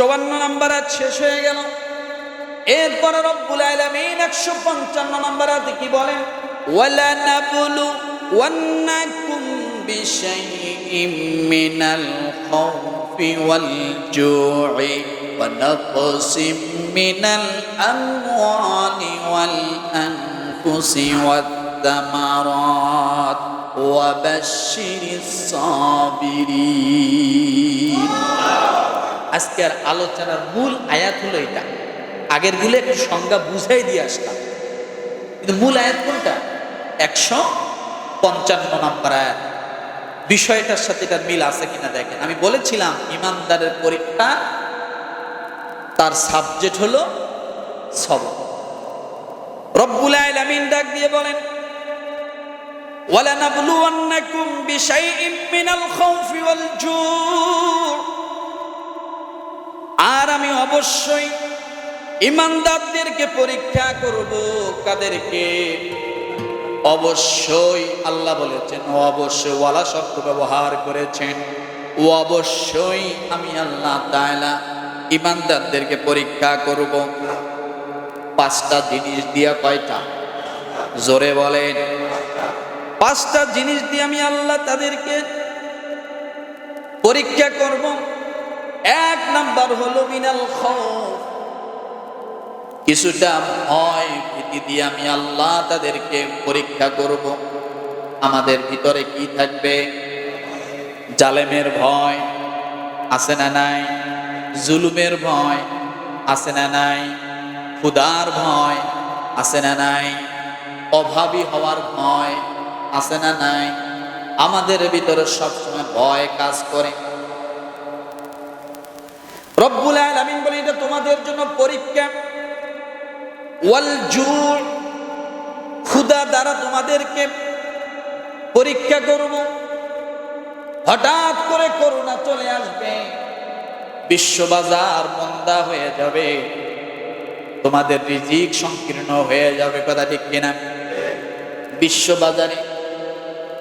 চুয়ান্ন নাম্বার আজ শেষ হয়ে গেল এরপরে রব্বুল আলামিন একশো পঞ্চান্ন নাম্বার আজ কি বলেন ওয়ালা নাবলু ওয়ান্নাকুম বিশাইইম মিনাল খাউফি ওয়াল জু'i ونقص من الأموال والأنفس والثمرات وبشر الصابرين আজকের আলোচনার মূল আয়াত হলো এটা। আগেরগুলো একটু সংজ্ঞা বুঝাই দিয়ে আসলাম কিন্তু মূল আয়াত কোনটা? একশো পঞ্চান্ন নম্বর আয়াত। বিষয়টার সাথে এটার মিল আছে কিনা দেখেন। আমি বলেছিলাম, ইমানদারের পরীক্ষা, তার সাবজেক্ট হলো সব। রব্বুল আলামিন ডাক দিয়ে বলেন বিশাইইম মিনাল খাউফি ওয়াল জু' আর আমি অবশ্যই ইমানদারদেরকে পরীক্ষা করব কাদেরকে? অবশ্যই আল্লাহ বলেছেন, ও অবশ্যই ওয়ালা শব্দ ব্যবহার করেছেন। ও অবশ্যই আমি আল্লাহ তাআলা ইমানদারদেরকে পরীক্ষা করব। পাঁচটা জিনিস দিয়া কয়টা? জোরে বলেন। পাঁচটা জিনিস দিয়ে আমি আল্লাহ তাদেরকে পরীক্ষা করব। এক নাম্বার হলো মিনাল কিছুটা ভয় ভীতি দিয়ে আমি আল্লাহ তাদেরকে পরীক্ষা করব। আমাদের ভিতরে কি থাকবে? জালেমের ভয় আছে না নাই? জুলুমের ভয় আছে না নাই? ক্ষুদার ভয় আছে না নাই? অভাবী হওয়ার ভয় আছে না নাই? আমাদের ভিতরে সবসময় ভয় কাজ করে। রব্বুল আলামিন বলে এটা তোমাদের জন্য পরীক্ষা। ওয়াল জুর ক্ষুদা দ্বারা তোমাদেরকে পরীক্ষা করব। হঠাৎ করে করোনা চলে আসবে। বিশ্ববাজার মন্দা হয়ে যাবে। তোমাদের রিজিক সংকীর্ণ হয়ে যাবে, কথা ঠিক কিনা? বিশ্ববাজারে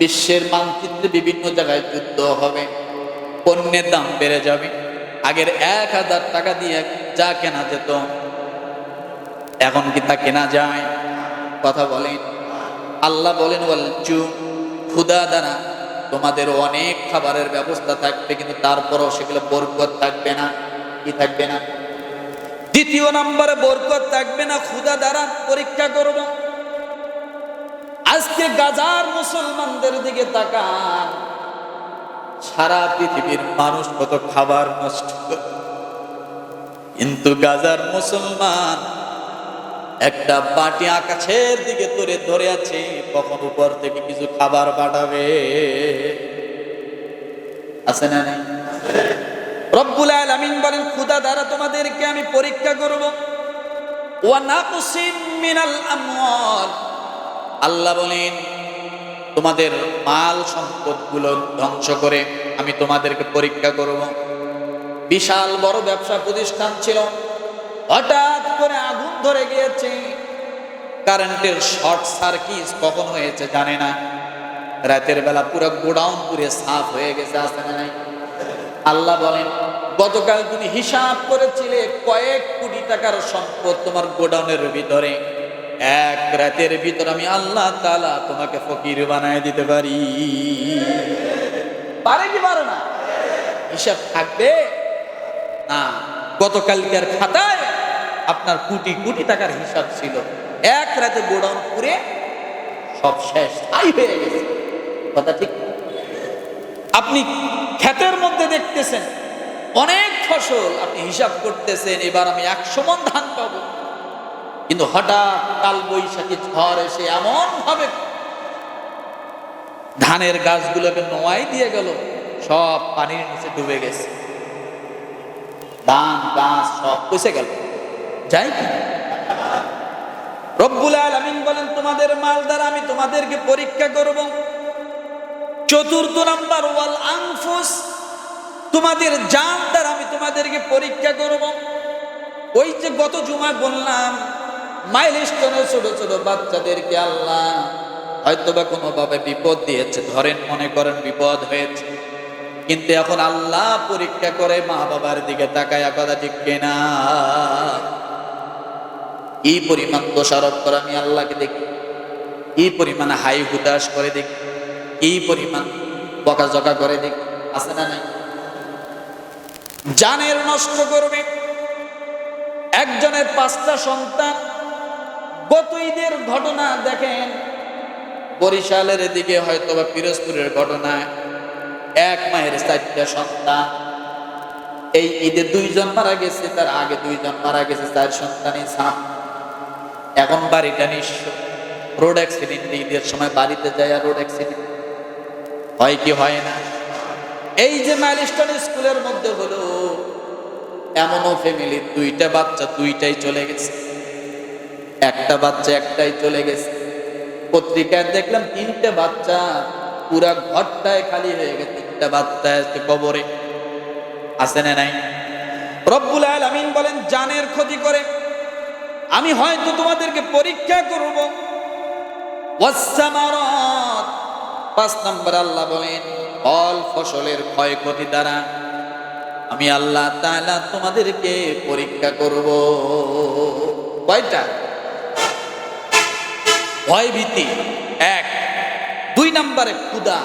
বিশ্বের মানচিত্রে বিভিন্ন জায়গায় যুদ্ধ হবে, পণ্যের দাম বেড়ে যাবে, আগের এক হাজার টাকা দিয়ে যা কেনা যেত, এখন কি তা কেনা যায়? কথা বলেন। আল্লাহ বলেন বলছু ক্ষুদা দ্বারা তোমাদের অনেক খাবারের ব্যবস্থা থাকবে, কিন্তু তারপরও সেগুলো বরকত থাকবে না, কি থাকবে না? দ্বিতীয় নম্বরে বরকত থাকবে না ক্ষুদা দ্বারা পরীক্ষা করব। আজকে গাজার মুসলমানদের দিকে তাকান। সারা পৃথিবীর মানুষ কত খাবার নষ্ট। কিন্তু গাজার মুসলমান একটা বাটি আকাশের দিকে তুলে ধরে আছে, কখন উপর থেকে কিছু খাবার পাঠাবে। আছে না নাই? রব্বুল আলামিন বলেন, খুদা দ্বারা তোমাদেরকে আমি পরীক্ষা করব। ওয়া নাকসিম মিনাল আমওয়াল। আল্লাহ বলেন, তোমাদের মাল সম্পদগুলো ধ্বংস করে আমি তোমাদেরকে পরীক্ষা করব। বিশাল বড় ব্যবসা প্রতিষ্ঠান ছিল। হঠাৎ করে আগুন ধরে গিয়েছে। কারেন্টের শর্ট সার্কিট কখন হয়েছে জানে না। রাতের বেলা পুরো গোডাউন পুরে সাফ হয়ে গেছে আসে না আল্লাহ বলেন, গতকাল তুমি হিসাব করেছিলে কয়েক কোটি টাকার সম্পদ তোমার গোডাউনের ভিতরে। এক রাতের ভিতর আমি আল্লাহ তালা তোমাকে ফকির বানায় দিতে পারি। পারে কি পারে না? হিসাব থাকবে? না, গতকালকার খাতায় আপনার কোটি কোটি টাকার হিসাব ছিল। এক রাতে গোডাউন করে সব শেষ। তাই হয়ে গেছে। কথা ঠিক? আপনি ক্ষেতের মধ্যে দেখতেছেন, অনেক ফসল আপনি হিসাব করতেছেন, এবার আমি একশো মন ধান পাবো। কিন্তু হঠাৎ কাল বৈশাখী ঝড় এসে এমন ভাবে ধানের গাছগুলোকে নোয়াই দিয়ে গেল, সব পানির নিচে ডুবে গেছে। ধান, গাছ সব পচে গেল। যাই কি রব্বুল আলামিন বলেন, তোমাদের মাল দ্বারা আমি তোমাদেরকে পরীক্ষা করব। চতুর্থ নাম্বার, ওয়াল আংফুস তোমাদের জান দ্বারা আমি তোমাদেরকে পরীক্ষা করব। ওই যে গত জুমায় বললাম মাইল স্টোনের ছোট ছোট বাচ্চাদেরকে আল্লাহ কোনোভাবে বিপদ দিয়েছে। ধরেন, মনে করেন বিপদ হয়েছে। কিন্তু এখন আল্লাহ পরীক্ষা করে মা বাবার দিকে কথা ঠিক পরিমাণ দোষারোপ করে আমি আল্লাহকে দেখি? পরিমাণ হাই হুতাশ করে দেখি? কি পরিমাণ বকাঝকা করে দেখি? আছে না নাই? জানের নষ্ট করবে। একজনের পাঁচটা সন্তান গত ঈদের ঘটনা দেখেন। বরিশালের দিকে হয়তো বা পিরোজপুরের ঘটনা এক মায়ের চারটা সন্তান। এই ঈদে দুইজন মারা গেছে, তার আগে দুইজন মারা গেছে, চার সন্তানই সাম এখন বাড়িটা নিঃস্ব। রোড অ্যাক্সিডেন্ট ঈদের সময় বাড়িতে যায় আর রোড অ্যাক্সিডেন্ট। হয় কি হয় না? এই যে মাইলস্টোন স্কুলের মধ্যে হলো, এমনও ফ্যামিলি দুইটা বাচ্চা দুইটাই চলে গেছে। একটা বাচ্চা একটাই চলে গেছে। পত্রিকায় দেখলাম তিনটে বাচ্চা পুরা ঘরটায় খালি হয়ে গেছে। তিনটা বাচ্চা আছে কবরে। আছে না নাই? রব্বুল আলামিন বলেন, জানের ক্ষতি করে। আমি হয়তো তোমাদেরকে পরীক্ষা করব। পাঁচ নম্বর আল্লাহ বলেন, ফল ফসলের ক্ষয়ক্ষতি দ্বারা আমি আল্লাহ তাআলা তোমাদেরকে পরীক্ষা করব। কয়টা? ভয় ভীতি এক। দুই নম্বরে ক্ষুদা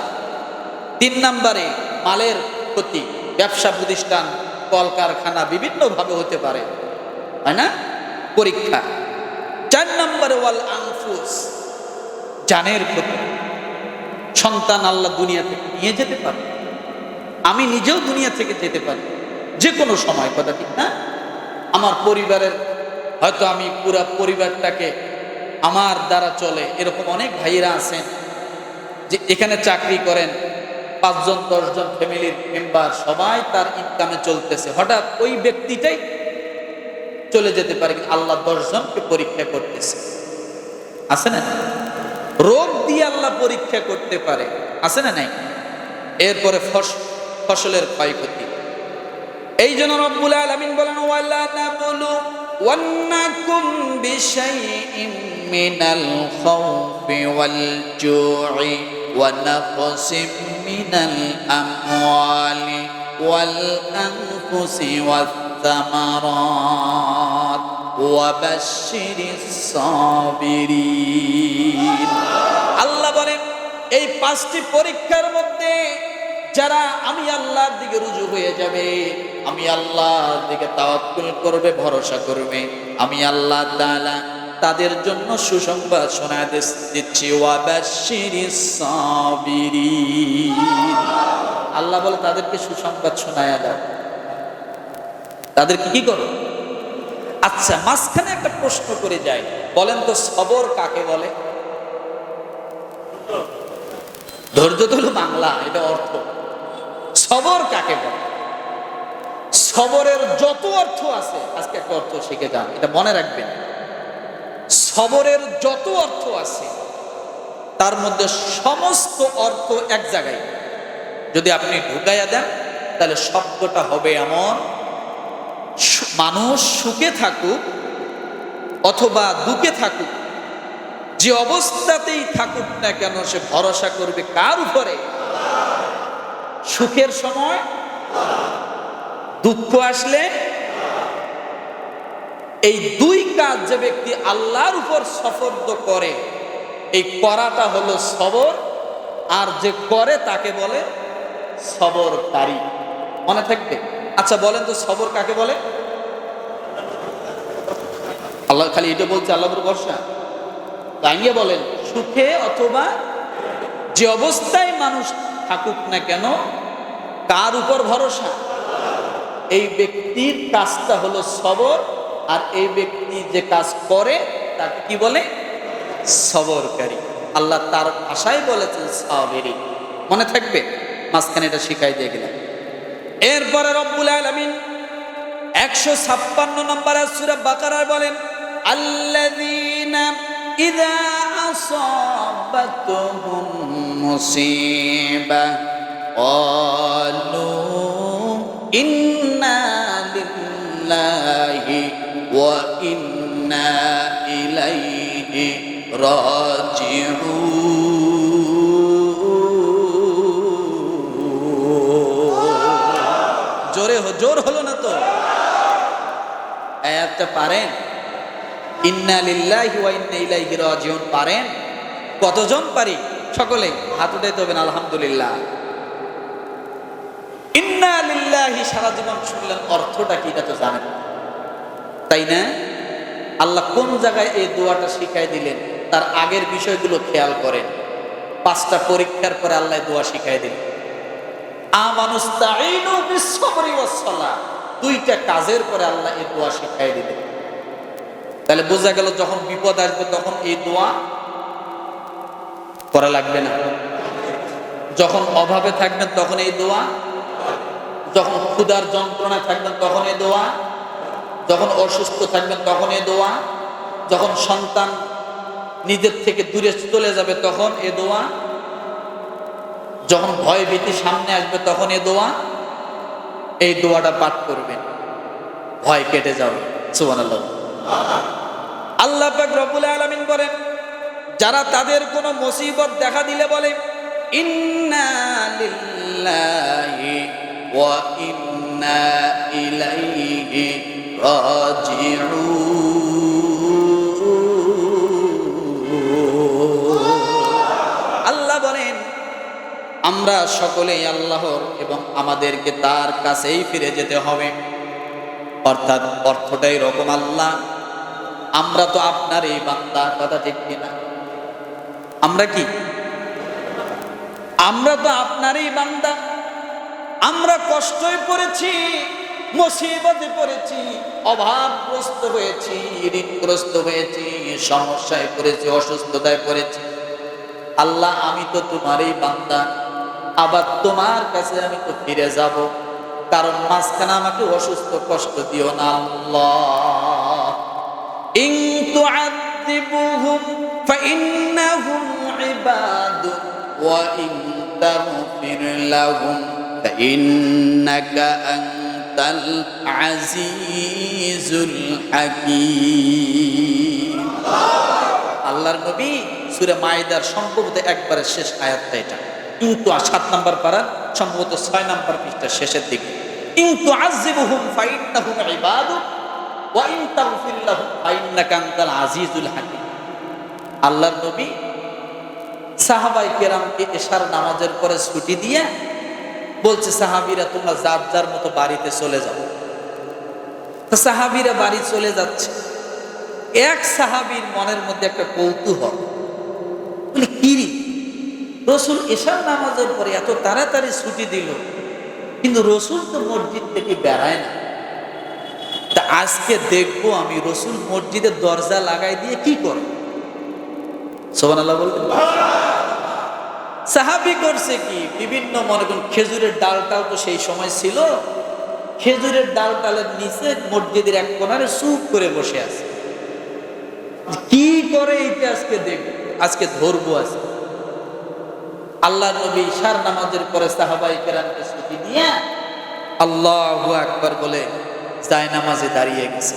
তিন নম্বরে মালের ক্ষতি, ব্যবসা প্রতিষ্ঠান, কলকারখানা বিভিন্নভাবে হতে পারে হয় না? পরীক্ষা। চার নম্বরে ওয়াল আনফুস, জানের ক্ষতি। সন্তান আল্লাহ দুনিয়া থেকে নিয়ে যেতে পারে। আমি নিজেও দুনিয়া থেকে যেতে পারি যে কোনো সময়, কথা ঠিক না? আমার পরিবারের, হয়তো আমি পুরা পরিবারটাকে আমার দ্বারা চলে। এরকম অনেক ভাইয়েরা আছেন যে এখানে চাকরি করেন, পাঁচজন, দশজন ফ্যামিলির মেম্বার, সবাই তার ইনকামে চলতেছে। হঠাৎ ওই ব্যক্তিটাই চলে যেতে পারে, কিন্তু আল্লাহ দশজনকে পরীক্ষা করতেছে। আছে না? রোগ দিয়ে আল্লাহ পরীক্ষা করতে পারে। আছে না নাই? এরপরে ফস- ফসলের ক্ষয়ক্ষতি। এই জন্য রব্বুল আলামিন বলেন, ওয়ালা নাবলু ওয়ান্নাকুম জু'i ওয়া নাকসিম মিনাল আমওয়ালি ওয়াল আনফুসি ওয়াত থামারাত ওয়া বাশশিরিস সাবিরিন আল্লাহ বলেন, এই পাঁচটি পরীক্ষার মধ্যে যারা আমি আল্লাহর দিকে রুজু হয়ে যাবে, আমি আল্লাহর দিকে তাওয়াক্কুল করবে, ভরসা করবে। আমি আল্লাহ তাআলা তাদের জন্য সুসংবাদ দিস- দিচ্ছি আল্লাহ বলে, তাদেরকে সুসংবাদ শোনায়া দাও। তাদেরকে কি করো? আচ্ছা মাঝখানে একটা প্রশ্ন করে যায় বলেন তো সবর কাকে বলে? ধৈর্য তো হলো বাংলা, এটা অর্থ। সবর কাকে বলে? সবরের যত অর্থ আছে, আজকে একটা অর্থ শিখে যান, এটা মনে রাখবেন। সবরের যত অর্থ আছে, তার মধ্যে সমস্ত অর্থ এক জায়গায়। যদি আপনি ঢুকাইয়া দেন, তাহলে শব্দটা হবে এমন মানুষ সুখে থাকুক অথবা দুঃখে থাকুক, যে অবস্থাতেই থাকুক না কেন সে ভরসা করবে কার উপরে? সুখের সময়, দুঃখ আসলে এই দুই কাজ যে ব্যক্তি আল্লাহর উপর সফর্দ করে, এই করাটা হলো সবর, আর যে করে তাকে বলে সবর সবরকারী মনে থাকবে? আচ্ছা বলেন তো সবর কাকে বলে? আল্লাহ খালি এটা বলছে আল্লাহর উপর তাই তাইয়ে বলেন, সুখে অথবা যে অবস্থায় মানুষ থাকুক না কেন, কার উপর ভরসা? এই ব্যক্তির কাজটা হলো সবর, আর এই ব্যক্তি যে কাজ করে, তাকে কি বলে? সবরকারী। আল্লাহ তার ভাষায় বলেছেন, সাবেরি। মনে থাকবে? মাঝখানে এটা শিখাই দিয়ে গেলাম। এরপরে রব্বুল আলামিন একশো ছাপ্পান্ন নম্বর সুরা বাকারায় বলেন ইযা أصابتهم مصيبة قالوا إنا لله وإنا إليه راجعون জোরে জোর হলো না তো এত পারেন ইন্না লিল্লাহি ওয়া ইন্না ইলাইহি রাজিউন, পারেন? কতজন পারি? সকলে হাত উঠাইতে হবেন আলহামদুলিল্লাহ। ইন্না লিল্লাহি, সারা জীবন শুনলেন, অর্থটা কি, এটা তো জানেন। তাই না? আল্লাহ কোন জায়গায় এই দোয়াটা শিখাই দিলেন, তার আগের বিষয়গুলো খেয়াল করেন। পাঁচটা পরীক্ষার পরে আল্লাহ দোয়া শিখাই দিলেন। আমানুস্তাইনু ওয়াসসালাহ, দুইটা কাজের পরে আল্লাহ এই দোয়া শিখাই দিলেন। তাহলে বোঝা গেল যখন বিপদ আসবে তখন এই দোয়া করা লাগবে না। যখন অভাবে থাকবেন তখন এই দোয়া, যখন ক্ষুধার যন্ত্রণায় থাকবেন তখন এই দোয়া, যখন অসুস্থ থাকবেন তখন এই দোয়া, যখন সন্তান নিজের থেকে দূরে চলে যাবে তখন এ দোয়া, যখন ভয় ভীতি সামনে আসবে তখন এ দোয়া, এই দোয়াটা পাঠ করবেন। ভয় কেটে যাবে। সুবহানাল্লাহ। আল্লাহ পাক রব্বুল আলামিন বলেন, যারা তাদের কোনো মুসিবত দেখা দিলে বলে, ইন্না ওয়া ইন্না আল্লাহ বলেন, আমরা সকলেই আল্লাহর এবং আমাদেরকে তার কাছেই ফিরে যেতে হবে। অর্থাৎ অর্থটাই রকম আল্লাহ। আমরা তো আপনার এই বান্দা, কথা ঠিক না আমরা কি? আমরা তো আপনারই বান্দা। আমরা কষ্টই পড়েছি, মুসিবতে পড়েছি, অভাবগ্রস্ত হয়েছি, ঋণগ্রস্ত হয়েছি, সমস্যায় পড়েছি, অসুস্থতায় পড়েছি। আল্লাহ, আমি তো তোমারই বান্দা। আবার তোমার কাছে আমি তো ফিরে যাব। কারণ মাঝখানে আমাকে অসুস্থ কষ্ট দিও না আল্লাহ। তুআযিবুহুম ফাইন্নাহুম ইবাদুক ওয়া ইন তাগফির লাহুম ফাইন্নাকা আনতাল আজিজুল হাকীম। আল্লাহর নবী সুরে মায়েদার সম্ভবত একবারের শেষ আয়াতটা এটা। কিন্তু সাত নাম্বার পারা, সম্ভবত ছয় নাম্বার পৃষ্ঠার শেষের দিকে। কিন্তু আজিবুহুম ফাইন্নাহুম ইবাদু ওয়া ইন তাগফির লাহুম ফাইন্নাকা আনতাল আজিজুল হাকীম। আল্লাহর নবী সাহাবাই কেরামকে এশার নামাজের পরে ছুটি দিয়ে বলছে, সাহাবীরা, তোমরা যার যার মতো বাড়িতে চলে যাও। তো সাহাবীরা বাড়ি চলে যাচ্ছে। এক সাহাবীর মনের মধ্যে একটা কৌতূহল। বলে কিরি রসুল এশার নামাজের পরে এত তাড়াতাড়ি ছুটি দিল। কিন্তু রসুল তো মসজিদ থেকে বেড়ায় না। আজকে দেখব আমি রসুল মসজিদের দরজা লাগাই দিয়ে কি করে? সোহান আল্লাহ বলবেন সাহাবি করছে কি? বিভিন্ন মনে করুন খেজুরের ডালটাও তো সেই সময় ছিল। খেজুরের ডাল টালের নিচে মসজিদের এক কোনারে চুপ করে বসে আছে। কি করে এইটা আজকে দেখ আজকে ধরবো আজকে। আল্লাহ নবী ইশার নামাজের পরে সাহাবাই কেরামকে ছুটি নিয়ে আল্লাহ একবার বলে যায় নামাজে দাঁড়িয়ে গেছে।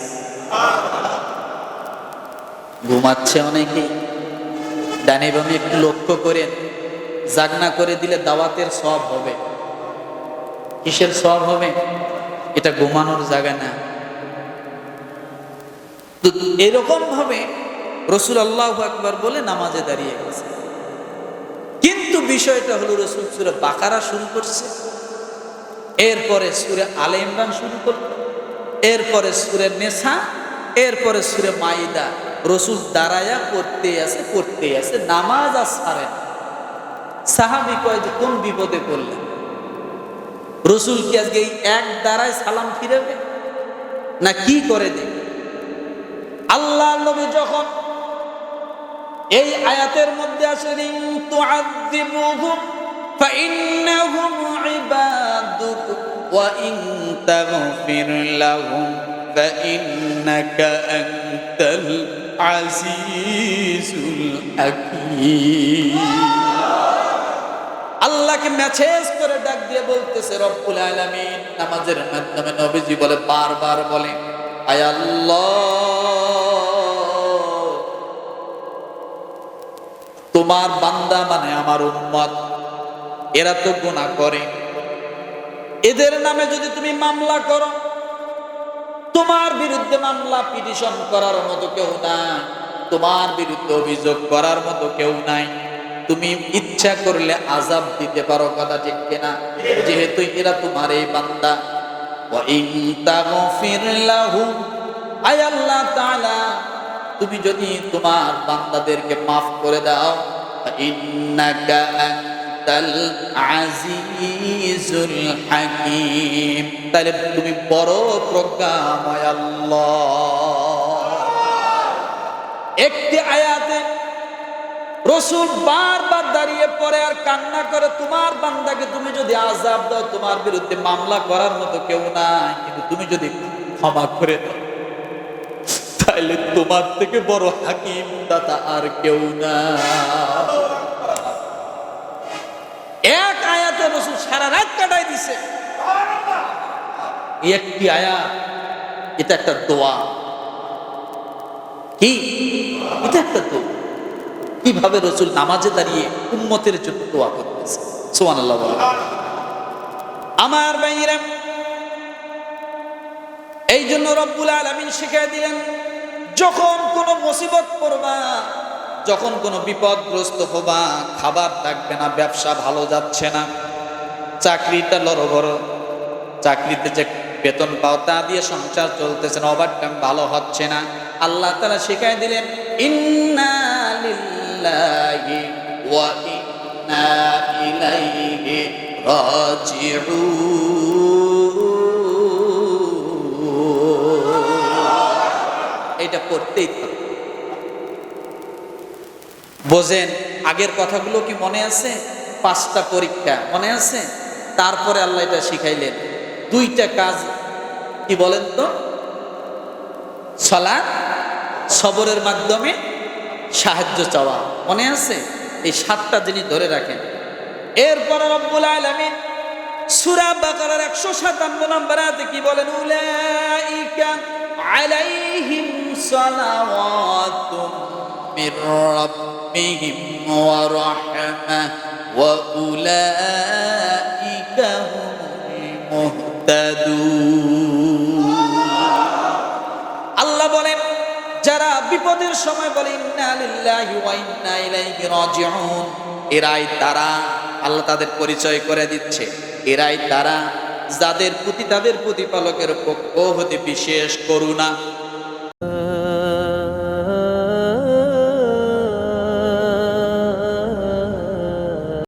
ঘুমাচ্ছে অনেকে। ডানে বামে একটু লক্ষ্য করেন, জাগনা করে দিলে দাওয়াতের সব হবে। কিসের সব হবে? এটা ঘুমানোর জায়গা না। তো এরকম ভাবে রসুল আল্লাহ একবার বলে নামাজে দাঁড়িয়ে গেছে। কিন্তু বিষয়টা হলো রসুল সুরে বাকারা শুরু করছে। এরপরে সুরে আলে ইমরান শুরু করল। এরপরে সুরে নেশা, এরপরে সুরে মাইদা। রসুল দাঁড়ায়া পড়তে আছে পড়তে আছে, নামাজ আর ছাড়েন সাহাবি কয় যে, কোন বিপদে পড়লেন? রসুল কি আজকে এই এক দ্বারায় সালাম ফিরাবে? না কি করে দেবে আল্লাহ নবী যখন এই আয়াতের মধ্যে আসে রিং তুআযিবুহুম ফাইন্নাহুম ইবাদুক ইন তাগফির লাহুম ফাইন্নাকা আনতাল আজিজুল হাকীম আল্লাহকে মেসেজ করে ডাক দিয়ে বলতেছে, রব্বুল আলামিন। নামাজের মাধ্যমে নবীজি বলে, বারবার বলে, আয় আল্লাহ! তোমার বান্দা মানে আমার উম্মত। এরা তো গুনাহ করে। এদের নামে যদি তুমি মামলা করো, তোমার বিরুদ্ধে মামলা পিটিশন করার মতো কেউ না তোমার বিরুদ্ধে অভিযোগ করার মতো কেউ নাই। তুমি ইচ্ছা করলে আজাব দিতে পারো, কথা ঠিক কিনা? যেহেতু এরা তোমার এই বান্দা। তুমি যদি তোমার বান্দাদেরকে মাফ করে দাও আজিজুল তাহলে তুমি বড় প্রজ্ঞাময় আল্লাহ। একটি আয়াতে রসুল বারবার দাঁড়িয়ে পড়ে আর কান্না করে, তোমার বান্দাকে তুমি যদি আজাব দাও, তোমার বিরুদ্ধে মামলা করার মতো কেউ নাই। কিন্তু তুমি যদি ক্ষমা করে দাও, তাহলে তোমার থেকে বড় হাকিম দাতা আর কেউ না। রসুল সারা রাত কাটাই দিছে। একটি আয়াত, এটা একটা দোয়া। কি? এটা একটা দোয়া। কীভাবে রসুল নামাজে দাঁড়িয়ে উম্মতের জন্য দোয়া করতেছে? সোমান আল্লাহ আমার ভাইরা এই জন্য রব্বুল আলমিন শিখাই দিলেন, যখন কোনো মুসিবত পড়বা, যখন কোনো বিপদগ্রস্ত হবা, খাবার থাকবে না, ব্যবসা ভালো যাচ্ছে না চাকরিটা লড়বড় চাকরিতে যে বেতন পাও তা দিয়ে সংসার চলতেছে না ওভার টাইম ভালো হচ্ছে না। আল্লাহ তারা শিখাই দিলেন এটা পড়তেই থাকবে বোঝেন, আগের কথাগুলো কি মনে আছে? পাঁচটা পরীক্ষা মনে আছে? তারপরে আল্লাহ এটা শিখাইলেন। দুইটা কাজ, কি বলেন তো? সলা সবরের মাধ্যমে সাহায্য চাওয়া। মনে আছে? এই সাতটা জিনিস ধরে রাখেন। এরপর রব্বুল আলামিন সূরা বাকারার 157 নম্বর আয়াতে কি বলেন? উলাইকা আলাইহিম সালাওয়াতুম মির রাব্বিহিম ওয়া রাহমা ওয়া উলাইকা সময় বলে এরাই তারা আল্লাহ তাদের পরিচয় করে দিচ্ছে। এরাই তারা যাদের প্রতি, তাদের প্রতিপালকের পক্ষ হতে বিশেষ করুণা।